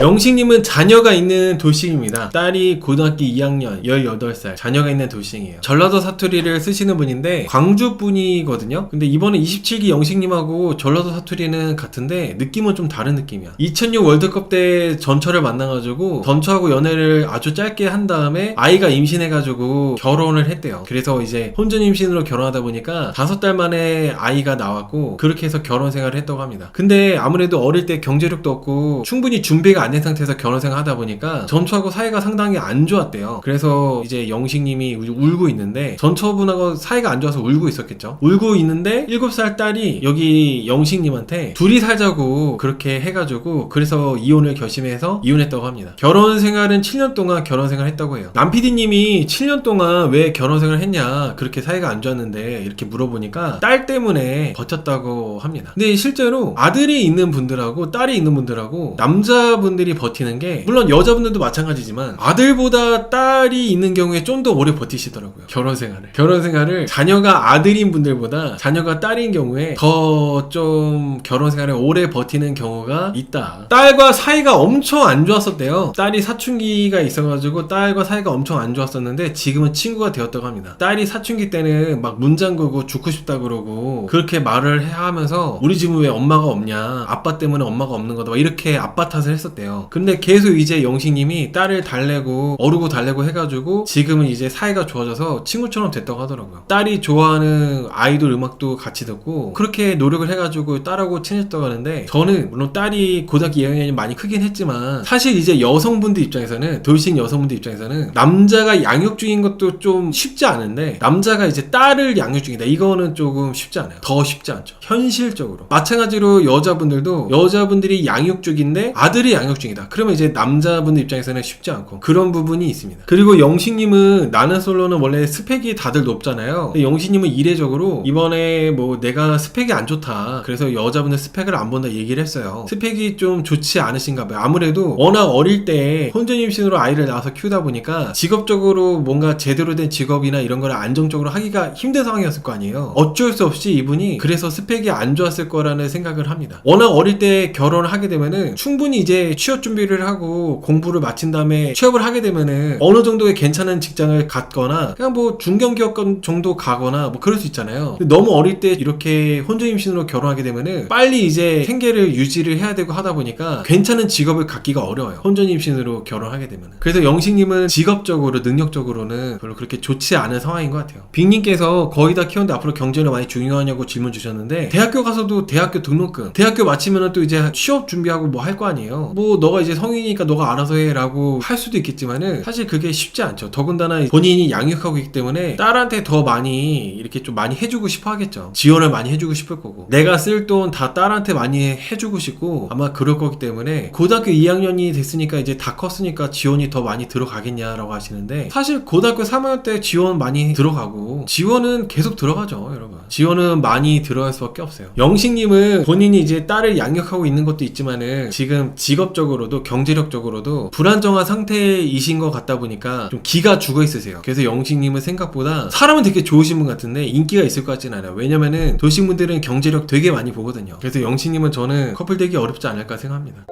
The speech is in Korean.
영식님은 자녀가 있는 돌싱입니다. 딸이 고등학교 2학년 18살 자녀가 있는 돌싱이에요. 전라도 사투리를 쓰시는 분인데 광주 분이거든요. 근데 이번에 27기 영식님하고 전라도 사투리는 같은데 느낌은 좀 다른 느낌이야. 2006 월드컵 때 전철을 만나가지고 전처하고 연애를 아주 짧게 한 다음에 아이가 임신해가지고 결혼을 했대요. 그래서 이제 혼전 임신으로 결혼하다 보니까 다섯 달 만에 아이가 나왔고 그렇게 해서 결혼 생활을 했다고 합니다. 근데 아무래도 어릴 때 경제력도 없고 충분히 준비가 안 된 상태에서 결혼 생활 하다 보니까 전처하고 사이가 상당히 안 좋았대요. 그래서 이제 영식님이 울- 울고 있는데 전처분하고 사이가 안 좋아서 울고 있었겠죠. 울고 있는데 7살 딸이 여기 영식님한테 둘이 살자고 그렇게 해가지고 그래서 이혼을 결심해서 이혼했다고 합니다. 결혼 생활은 7년 동안 결혼 생활 했다고 해요. 남PD님이 7년 동안 왜 결혼 생활 했냐 그렇게 사이가 안 좋았는데 이렇게 물어보니까 딸 때문에 버텼다고 합니다. 근데 실제로 아들이 있는 분들하고 딸이 있는 분들하고 남자분 들이 버티는 게 물론 여자분들도 마찬가지지만 아들보다 딸이 있는 경우에 좀 더 오래 버티시더라고요. 결혼 생활을. 결혼 생활을 자녀가 아들인 분들보다 자녀가 딸인 경우에 더 좀 결혼 생활을 오래 버티는 경우가 있다. 딸과 사이가 엄청 안 좋았었대요. 딸이 사춘기가 있어가지고 딸과 사이가 엄청 안 좋았었는데 지금은 친구가 되었다고 합니다. 딸이 사춘기 때는 막 문잠그고 죽고 싶다 그러고 그렇게 말을 해 하면서 우리 집은 왜 엄마가 없냐 아빠 때문에 엄마가 없는 거다 막 이렇게 아빠 탓을 했었대요. 근데 계속 이제 영식님이 딸을 달래고 어르고 달래고 해가지고 지금은 이제 사이가 좋아져서 친구처럼 됐다고 하더라고요. 딸이 좋아하는 아이돌 음악도 같이 듣고 그렇게 노력을 해가지고 딸하고 친해졌다고 하는데 저는 물론 딸이 고등학교 2학년이 많이 크긴 했지만 사실 이제 여성분들 입장에서는 돌싱 여성분들 입장에서는 남자가 양육 중인 것도 좀 쉽지 않은데 남자가 이제 딸을 양육 중이다. 이거는 조금 쉽지 않아요. 더 쉽지 않죠. 현실적으로. 마찬가지로 여자분들도 여자분들이 양육 중인데 아들이 양육 중이다. 그러면 이제 남자분들 입장에서는 쉽지 않고 그런 부분이 있습니다. 그리고 영식님은 나는 솔로는 원래 스펙이 다들 높잖아요. 영식님은 이례적으로 이번에 뭐 내가 스펙이 안 좋다. 그래서 여자분들 스펙을 안 본다 얘기를 했어요. 스펙이 좀 좋지 않으신가 봐요. 아무래도 워낙 어릴 때 혼전 임신으로 아이를 낳아서 키우다 보니까 직업적으로 뭔가 제대로 된 직업이나 이런 걸 안정적으로 하기가 힘든 상황이었을 거 아니에요. 어쩔 수 없이 이분이 그래서 스펙이 안 좋았을 거라는 생각을 합니다. 워낙 어릴 때 결혼을 하게 되면은 충분히 이제 취업 준비를 하고 공부를 마친 다음에 취업을 하게 되면은 어느 정도의 괜찮은 직장을 갖거나 그냥 뭐 중견기업 정도 가거나 뭐 그럴 수 있잖아요. 너무 어릴 때 이렇게 혼전임신으로 결혼하게 되면은 빨리 이제 생계를 유지를 해야 되고 하다 보니까 괜찮은 직업을 갖기가 어려워요. 혼전임신으로 결혼하게 되면 그래서 영식님은 직업적으로 능력적으로는 별로 그렇게 좋지 않은 상황인 것 같아요. 빅님께서 거의 다 키웠는데 앞으로 경제는 많이 중요하냐고 질문 주셨는데 대학교 가서도 대학교 등록금 대학교 마치면은 또 이제 취업 준비하고 뭐 할 거 아니에요. 뭐 너가 이제 성인이니까 너가 알아서 해라고 할 수도 있겠지만은 사실 그게 쉽지 않죠. 더군다나 본인이 양육하고 있기 때문에 딸한테 더 많이 이렇게 좀 많이 해주고 싶어 하겠죠. 지원을 많이 해주고 싶을 거고. 내가 쓸 돈 다 딸한테 많이 해주고 싶고 아마 그럴 거기 때문에 고등학교 2학년이 됐으니까 이제 다 컸으니까 지원이 더 많이 들어가겠냐라고 하시는데 사실 고등학교 3학년 때 지원 많이 들어가고 지원은 계속 들어가죠 여러분. 지원은 많이 들어갈 수밖에 없어요. 영식님은 본인이 이제 딸을 양육하고 있는 것도 있지만은 지금 직업적으로 도 경제력적으로도 불안정한 상태이신 것 같다 보니까 좀 기가 죽어 있으세요. 그래서 영식님은 생각보다 사람은 되게 좋으신 분 같은데 인기가 있을 것 같진 않아요. 왜냐면은 도시분들은 경제력 되게 많이 보거든요. 그래서 영식님은 저는 커플 되기 어렵지 않을까 생각합니다